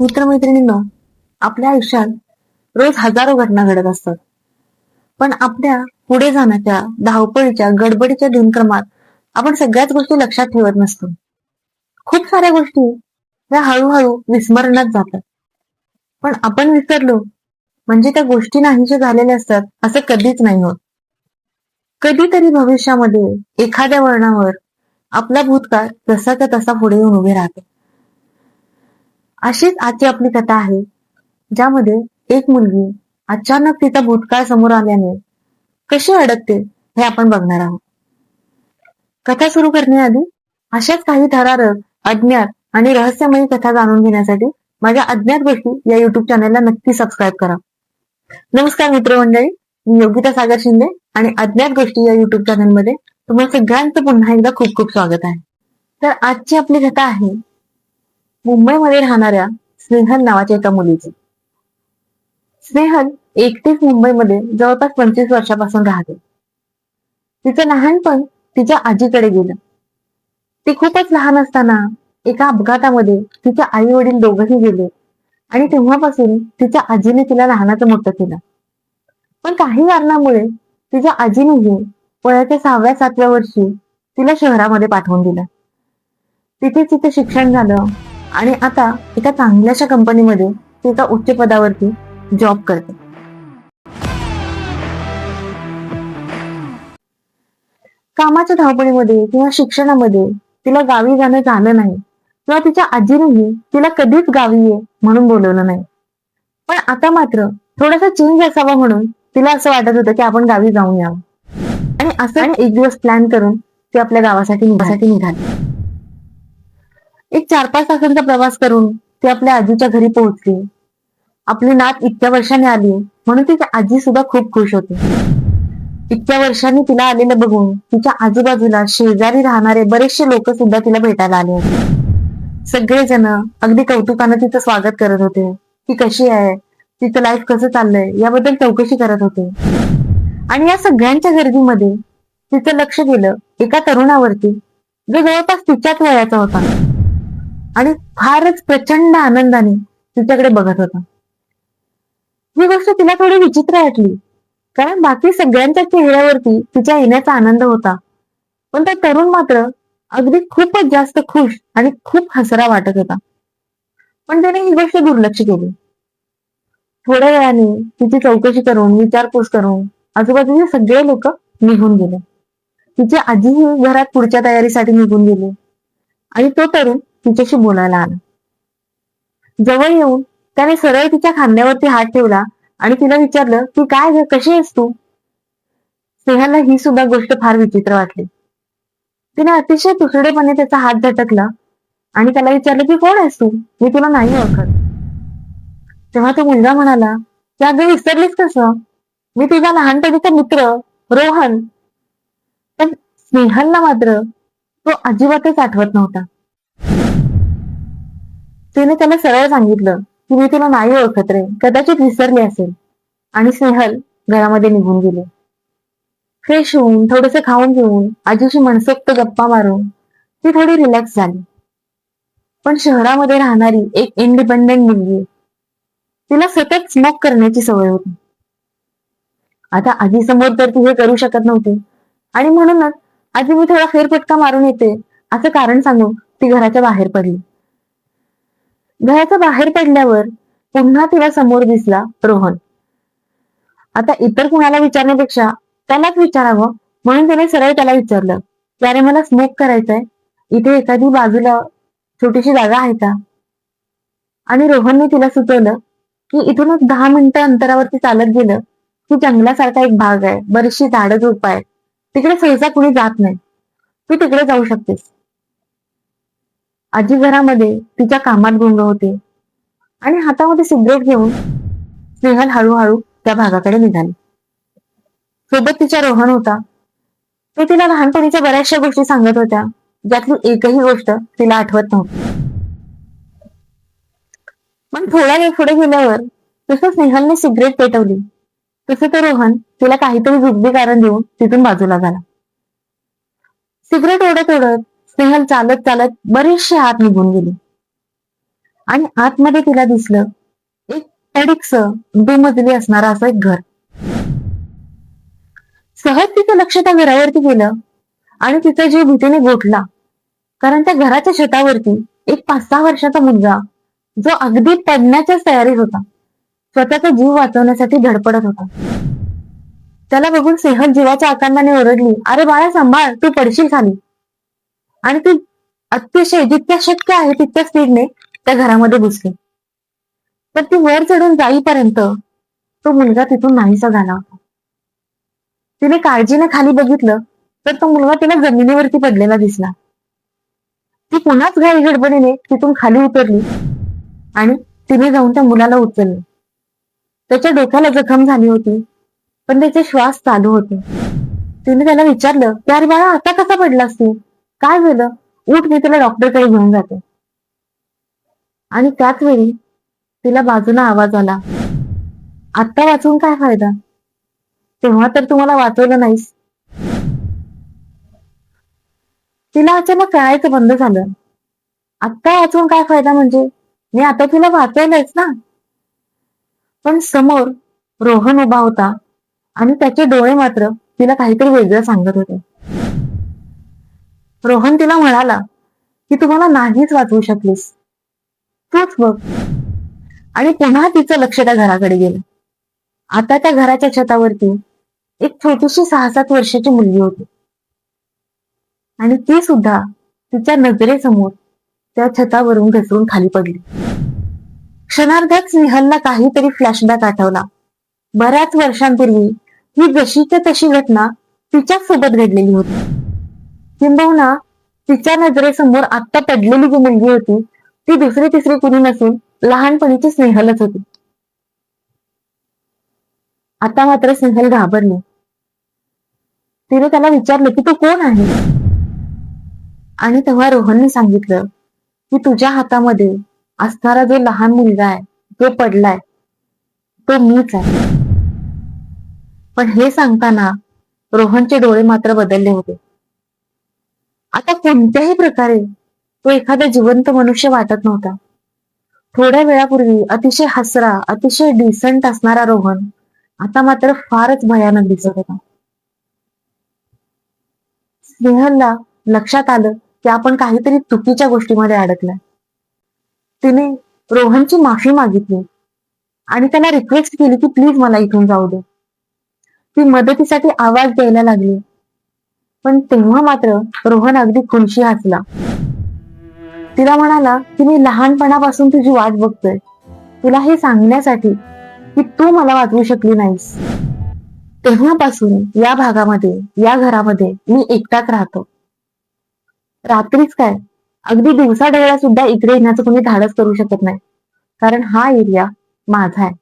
मित्रमैत्रिणींनो आपल्या आयुष्यात रोज हजारो घटना घडत असतात. पण आपल्या पुढे जाण्याच्या धावपळीच्या गडबडीच्या दिनक्रमात आपण सगळ्याच गोष्टी लक्षात ठेवत नसतो. खूप साऱ्या गोष्टी या हळूहळू विस्मरणात जातात. पण आपण विसरलो म्हणजे त्या गोष्टी नाहीशा झालेल्या असतात असं कधीच नाही होत. कधीतरी भविष्यामध्ये एखाद्या वळणावर आपला भूतकाळ जसाचा तसा पुढे येऊन उभे राहतो. अशीच आजची आपली कथा आहे ज्यामध्ये एक मुलगी अचानक तिचा भूतकाळ समोर आल्याने कशी अडकते हे आपण बघणार आहोत. कथा सुरू करण्याआधी अशाच काही थरारक अज्ञात आणि रहस्यमयी कथा जाणून घेण्यासाठी माझ्या अज्ञात गोष्टी या युट्यूब चॅनलला नक्की सबस्क्राईब करा. नमस्कार मित्रमंडळी मी योगिता सागर शिंदे आणि अज्ञात गोष्टी या युट्यूब चॅनलमध्ये तुम्हाला सगळ्यांचं पुन्हा एकदा खूप खूप स्वागत आहे. तर आजची आपली कथा आहे मुंबईमध्ये राहणाऱ्या स्नेहल नावाच्या एका मुलीची. स्नेहल एकटीच मुंबईमध्ये जवळपास पंचवीस वर्षापासून राहते. तिचं लहानपण तिच्या आजीकडे गेलं. ती खूपच लहान असताना एका अपघातामध्ये तिचे आई वडील दोघंही गेले आणि तेव्हापासून तिच्या आजीने तिला लहानाचं मोठं केलं. पण काही कारणामुळे तिच्या आजीनेही वयाच्या सहाव्या सातव्या वर्षी तिला शहरामध्ये पाठवून दिलं. तिथे तिथे शिक्षण झालं. आणि आता एका चांगल्याशा कंपनीमध्ये ती एका उच्च पदावरती जॉब करते. कामाच्या धावपळीमध्ये किंवा शिक्षणामध्ये तिला गावी जाणं झालं नाही किंवा तिच्या आजीनेही तिला कधीच गावी ये म्हणून बोलवलं नाही. पण आता मात्र थोडासा चेंज असावा म्हणून तिला असं वाटत होतं की आपण गावी जाऊन यावं. आणि असं एक दिवस प्लॅन करून ती आपल्या गावासाठी निघाली. एक चार पाच तासांचा प्रवास करून ती आपल्या आजीच्या घरी पोहोचली. आपली नात इतक्या वर्षाने आली म्हणून तिची आजी सुद्धा खूप खुश होती. इतक्या वर्षांनी तिला आलेलं बघून तिच्या आजूबाजूला शेजारी राहणारे बरेचसे लोक सुद्धा तिला भेटायला आले होते. सगळेजण अगदी कौतुकानं तिचं स्वागत करत होते. ती कशी आहे? तिचं लाईफ कसं चाललंय? याबद्दल चौकशी करत होते. आणि या सगळ्यांच्या गर्दीमध्ये तिचं लक्ष गेलं एका तरुणावरती जो जवळपास तिच्याच वयाचा होता. आणि फारच प्रचंड आनंदाने तिच्याकडे बघत होता. ही गोष्ट तिला थोडी विचित्र वाटली. कारण बाकी सगळ्यांच्या चेहऱ्यावरती तिच्या येण्याचा आनंद होता. पण त्या तरुण मात्र अगदी खूपच जास्त खुश आणि खूप हसरा वाटत होता. पण त्याने ही गोष्ट दुर्लक्ष केली. थोड्या वेळाने तिची चौकशी करून विचारपूस करून आजूबाजूचे सगळे लोक निघून गेले. तिची आजीही घरात पुढच्या तयारीसाठी निघून गेली. आणि तो तरुण तिच्याशी बोलायला आला. जवळ येऊन त्याने सरळ तिच्या खांद्यावरती हात ठेवला आणि तिला विचारलं की काय ग कशी आहेस तू? स्नेहाला ही सुद्धा गोष्ट फार विचित्र वाटली. तिने अतिशय तुसडेपणे त्याचा हात झटकला आणि त्याला विचारलं की कोण आहेस तू? मी तुला नाही ओळखत. तेव्हा तो मुलगा म्हणाला की अगं विसरलीस कसं? मी तुझा लहानपणीचा मित्र रोहन. पण स्नेहलला मात्र तो अजिबातच आठवत नव्हता. तिने त्याला सरळ सांगितलं की मी तुला नाही ओळखत रे कदाचित विसरली असेल. आणि स्नेहल घरामध्ये निघून गेले. फ्रेश होऊन थोडस खाऊन घेऊन आजीशी मनसोक्त गप्पा मारून ती थोडी रिलॅक्स झाली. पण शहरामध्ये राहणारी एक इंडिपेंडेंट मुलगी तिला सतत स्मोक करण्याची सवय होती. आता आजी समोर तर ती हे करू शकत नव्हती. आणि म्हणूनच आजी मी थोडा फेरफटका मारून येते असं कारण सांगून ती घराच्या बाहेर पडली. घराच्या बाहेर पडल्यावर पुन्हा तिला समोर दिसला रोहन. आता इतर कुणाला विचारण्यापेक्षा त्यालाच विचारावं म्हणून त्याने सरळ त्याला विचारलं त्याने मला स्मोक करायचंय. इथे एखादी बाजूला छोटीशी जागा आहे का? आणि रोहनने तिला सुचवलं की इथूनच दहा मिनिटं अंतरावरती चालत गेलं की जंगलासारखा एक भाग आहे बरीचशी झाडं झोप आहे तिकडे सहसा कुणी जात नाही. तू तिकडे जाऊ शकतेस. आजी घरामध्ये तिच्या कामात गुंग होते. आणि हातामध्ये सिगरेट घेऊन स्नेहल हळूहळू त्या भागाकडे निघाली. सोबत तिच्या रोहन होता. तो तिला लहानपणीच्या बऱ्याचशा गोष्टी सांगत होत्या. ज्यातली एकही गोष्ट तिला आठवत नव्हती. पण थोड्या वेळ पुढे गेल्यावर जसं स्नेहलने सिगरेट पेटवली तसं तो रोहन तिला काहीतरी जुगबी कारण देऊन तिथून बाजूला झाला. सिगरेट ओढत ओढत स्नेहल चालत चालत बरेचसे आत निघून गेली. आणि आतमध्ये तिला दिसलं एक पडीकस दुमजली असणारं असं एक घर. सहज तिचं लक्ष त्या घरावरती गेलं आणि तिचा जीव भीतीने गोठला. कारण त्या घराच्या छतावरती एक पाच सहा वर्षाचा मुलगा जो अगदी पडण्याच्याच तयारीत होता स्वतःचा जीव वाचवण्यासाठी धडपडत होता. त्याला बघून सेहल जीवाच्या आकांडाने ओरडली अरे बाळा सांभाळ तू पडशील खाली. आणि ती अतिशय जितक्या शक्य आहे तितक्या स्पीडने त्या घरामध्ये घुसली तर ती वर चढून जाईपर्यंत तो मुलगा तिथून नाहीसा झाला होता. तिने काळजीने खाली बघितलं तर तो मुलगा तिला जमिनीवरती पडलेला दिसला. ती पुन्हाच घाई गडबडीने तिथून खाली उतरली आणि तिने जाऊन त्या मुलाला उचललं. त्याच्या डोक्याला जखम झाली होती पण त्याचे श्वास चालू होते. तिने त्याला विचारलं की अरे बाळा आता कसा पडलास तू? काय झालं? उठ मी तिला डॉक्टरकडे घेऊन जाते. आणि त्याच वेळी तिला बाजूला आवाज आला. आत्ता वाचून काय फायदा? तेव्हा तर तुम्हाला वाचवलं नाहीस. तिला अचानक कळायचं बंद झालं. आत्ता वाचून काय फायदा म्हणजे? मी आता तिला वाचवलंयच ना. पण समोर रोहन उभा होता आणि त्याचे डोळे मात्र तिला काहीतरी वेगळं सांगत होते. रोहन तिला म्हणाला की तू मला नाहीच वाचवू शकलीस. तूच बघ. आणि पुन्हा तिचं लक्ष त्या घराकडे गेलं. आता त्या घराच्या छतावरती एक छोटीशी सहा सात वर्षाची मुलगी होती. आणि ती सुद्धा तिच्या नजरेसमोर त्या छतावरून घसरून खाली पडली. क्षणार्धात स्नेहलला काहीतरी फ्लॅशबॅक आठवला. बऱ्याच वर्षांपूर्वी ही जशीच्या तशी घटना तिच्याच सोबत घडलेली होती. किंबहुना तिच्या नजरेसमोर आत्ता पडलेली जी मुलगी होती ती दुसरी तिसरी कुणी नसून लहानपणीची स्नेहलच होती. आता मात्र स्नेहल घाबरली. तिने त्याला विचारलं की तू कोण आहे? आणि तेव्हा रोहनने सांगितलं की तुझ्या हातामध्ये असणारा जो लहान मुलगा आहे जो पडलाय तो मीच आहे. पण हे सांगताना रोहनचे डोळे मात्र बदलले होते. आता कोणत्याही प्रकारे तो एखादा जिवंत मनुष्य वाटत नव्हता. थोड्या वेळापूर्वी अतिशय हसरा अतिशय डिसंट असणारा रोहन आता मात्र फारच भयानक दिसत होता. स्नेहलला लक्षात आलं की आपण काहीतरी चुकीच्या गोष्टीमध्ये अडकलाय. तिने रोहनची माफी मागितली आणि त्याला रिक्वेस्ट केली की प्लीज मला इथून जाऊ दे. ती मदतीसाठी आवाज द्यायला लागली. पण तेव्हा मात्र रोहन अगदी खुनशी हसला. तिला म्हणाला की मी लहानपणापासून तुझी वाट बघतोय. तुला हे सांगण्यासाठी की तू मला वाचवू शकली नाहीस. तेव्हापासून या भागामध्ये या घरामध्ये मी एकटाच राहतो. रात्रीच काय? अगदी दिवसा सुद्धा इकडे येण्याचं कोणी धाडस करू शकत नाही. कारण हा एरिया माझा आहे.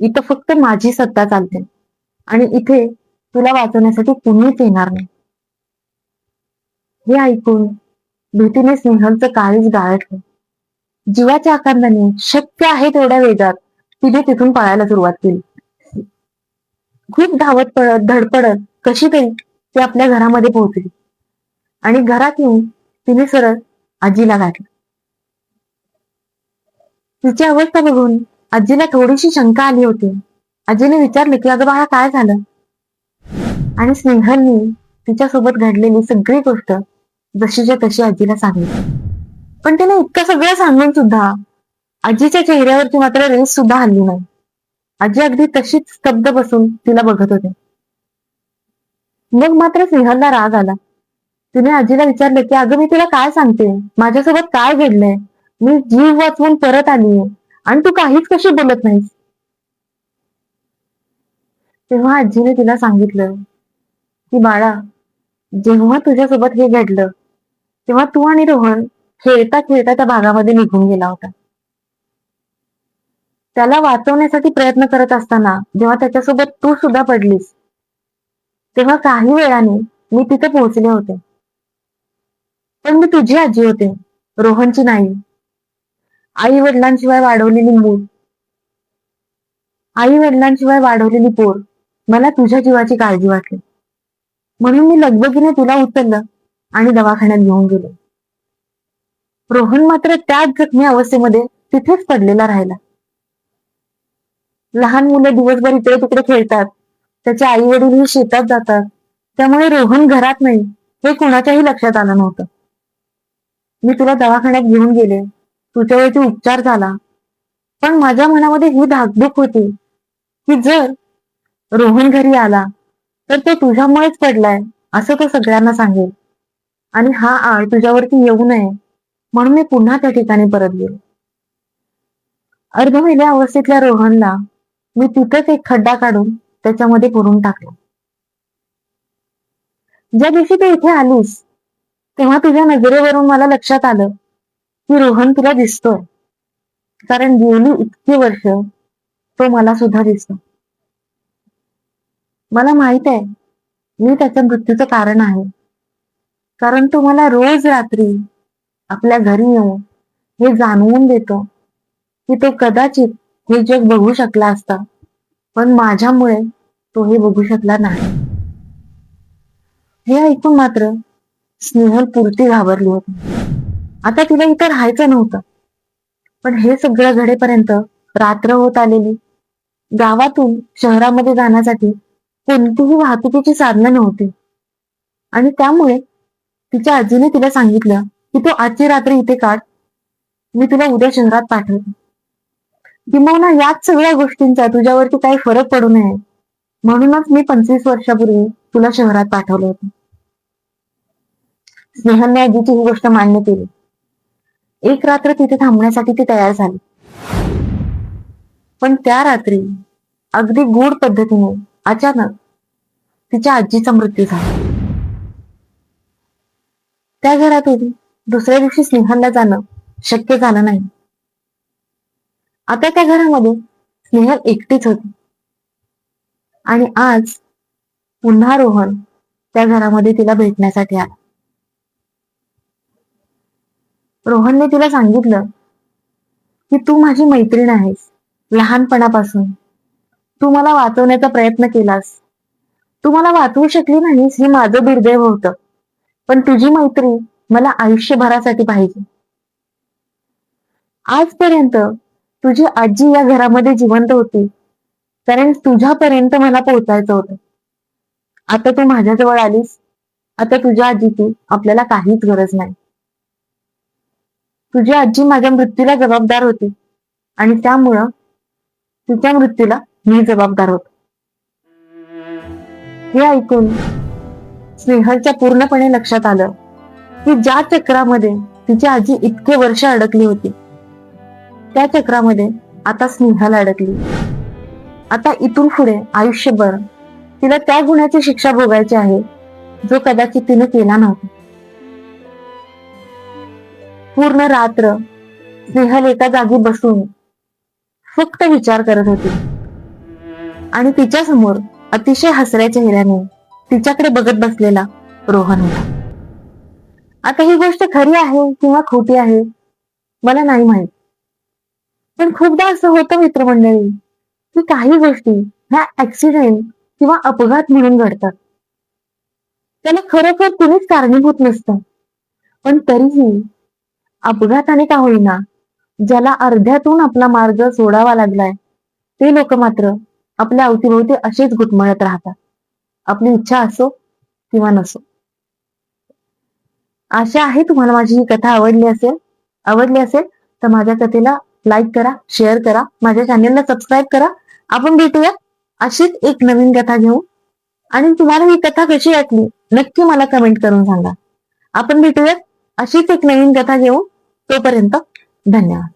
इथं फक्त माझी सत्ता चालते. आणि इथे तुला वाचवण्यासाठी कुणीच येणार नाही. हे ऐकून भीतीने स्नेहलचं काळीच गाळटलं जीवाच्या आकांदाने शक्य आहे तेवढ्या वेगात तिने तिथून पळायला सुरुवात केली. खूप धावत पळत धडपडत कशी तरी ती आपल्या घरामध्ये पोहोचली. आणि घरात येऊन तिने सरळ आजीला गाठली. तिची अवस्था बघून आजीला थोडीशी शंका आली होती. आजीने विचारले की अगं बाळा काय झालं? आणि स्नेहलनी तिच्यासोबत घडलेली सगळी गोष्ट जशीच्या तशी आजीला सांगितली. पण तिने इतकं सगळं सांगून सुद्धा आजीच्या चेहऱ्यावरती मात्र रेस सुद्धा हल्ली नाही. आजी अगदी तशीच स्तब्ध बसून तिला बघत होते. मग मात्र स्नेहलला राग आला. तिने आजीला विचारले की अगं मी तुला काय सांगते? माझ्यासोबत काय घडलंय? मी जीव वाचवून परत आलीये. आणि तू काहीच कशी बोलत नाहीस? तेव्हा आजीने तिला सांगितलं की बाळा जेव्हा तुझ्यासोबत हे घडलं तेव्हा तू आणि रोहन खेळता खेळता त्या भागामध्ये निघून गेला होता. त्याला वाचवण्यासाठी प्रयत्न करत असताना जेव्हा त्याच्यासोबत तू सुद्धा पडलीस तेव्हा काही वेळाने मी तिथे पोहोचले होते. पण मी तुझी आजी होते रोहनची नाही. आई वडिलांशिवाय वाढवलेली मूल आई वडिलांशिवाय वाढवलेली पोर मला तुझ्या जीवाची काळजी वाटली. म्हणून मी लगबगीने तुला उचललं. आणि दवाखान्यात घेऊन गेलो. रोहन मात्र त्याच जखमी अवस्थेमध्ये तिथेच पडलेला राहिला. लहान मुलं दिवसभर इकडे तिकडे खेळतात. त्याचे आई वडीलही शेतात जातात. त्यामुळे रोहन घरात नाही हे कुणाच्याही लक्षात आलं नव्हतं. मी तुला दवाखान्यात घेऊन गेले. तुझ्यावरती उपचार झाला. पण माझ्या मनामध्ये ही धाकधूक होती की जर रोहन घरी आला तर तो तुझ्यामुळेच पडलाय असं तो सगळ्यांना सांगेल. आणि हा आळ तुझ्यावरती येऊ नये. म्हणून मी पुन्हा त्या ठिकाणी परत गेलो. अर्धविल्या अवस्थेतल्या रोहनला मी तिथंच एक खड्डा काढून त्याच्यामध्ये पुरून टाकला. ज्या दिवशी तू इथे आलीस तेव्हा तुझ्या नजरेवरून मला लक्षात आलं की रोहन तुला दिसतोय. कारण गेली इतकी वर्ष तो मला सुद्धा दिसतो. मला माहीत आहे मी त्याच्या मृत्यूचं कारण आहे. कारण तो मला रोज रात्री आपल्या घरी येऊन हे जाणवून देतो की तो कदाचित हे जग बघू शकला असता पण माझ्यामुळे तो हे बघू शकला नाही. हे ऐकून मात्र स्नेहल पुरती घाबरली होती. आता तिला इथं राहायचं नव्हतं पण हे सगळं घडेपर्यंत रात्र होत आलेली. गावातून शहरामध्ये जाण्यासाठी कोणतीही वाहतुकीची साधनं नव्हती. आणि त्यामुळे तिच्या आजीने तिला सांगितलं की तू आजची रात्री इथे काढ. मी तुला उद्या शहरात पाठवते. किंबहुना याच सगळ्या गोष्टींचा तुझ्यावरती काही फरक पडू नये. म्हणूनच मी पंचवीस वर्षापूर्वी तुला शहरात पाठवलं होतं. स्नेहाने आजीची ही गोष्ट मान्य केली. एक रात्र तिथे थांबण्यासाठी ती तयार झाली. पण त्या रात्री अगदी गूढ पद्धतीने अचानक तिच्या आजीचा मृत्यू झाला. त्या घरातून दुसऱ्या दिवशी स्नेहांना जाणं शक्य झालं नाही. आता त्या घरामध्ये स्नेहल एकटीच होती. आणि आज पुन्हा रोहन त्या घरामध्ये तिला भेटण्यासाठी आला. रोहनने तिला सांगितलं की तू माझी मैत्रीण आहेस. लहानपणापासून. तू मला वाचवण्याचा प्रयत्न केलास. तू मला वाचवू शकली नाहीस हे माझं दुर्दैव होतं. पण तुझी मैत्री मला आयुष्यभरासाठी पाहिजे. आजपर्यंत तुझी आजी या घरामध्ये जिवंत होती कारण तुझ्यापर्यंत मला पोहोचायचं होतं. आता तू माझ्याजवळ आलीस आता तुझ्या आजीची आपल्याला काहीच गरज नाही. तुझी आजी माझ्या मृत्यूला जबाबदार होती आणि त्यामुळं तिच्या मृत्यूला मी जबाबदार होतो. हे ऐकून स्नेहलच्या पूर्णपणे लक्षात आलं की ज्या चक्रामध्ये तिची आजी इतके वर्ष अडकली होती त्या चक्रामध्ये आता स्नेहल अडकली. आता इथून पुढे आयुष्यभर तिला त्या गुणाची शिक्षा भोगायची आहे जो कदाचित तिने केला नव्हता. पूर्ण रात्र स्नेहल एका जागी बसून फक्त विचार करत होती. आणि तिच्या समोर अतिशय हसऱ्या चेहऱ्याने तिच्याकडे बघत बसलेला रोहन होता. आता ही गोष्ट खरी आहे किंवा खोटी आहे मला नाही माहीत. पण खूपदा असं होतं मित्रमंडळी की काही गोष्टी ह्या ऍक्सिडेंट किंवा अपघात म्हणून घडतात. त्याला खरोखर कुणीच कारणीभूत नसतं. पण तरीही अपघाताने का होईना ज्याला अर्ध्यातून आपला मार्ग सोडावा लागलाय ते लोक मात्र आपल्या अवतीभोवती असेच घुटमळत राहतात. आपली इच्छा असो किंवा नसो. आशा आहे तुम्हाला माझी ही कथा आवडली असेल आवडली असेल तर माझ्या कथेला लाईक करा शेअर करा माझ्या चॅनेलला सबस्क्राईब करा. आपण भेटूया अशीच एक नवीन कथा घेऊ आणि तुम्हाला ही कथा कशी वाटली नक्की मला कमेंट करून सांगा. आपण भेटूयात अशीच एक नवीन कथा घेऊ तोपर्यंत धन्यवाद.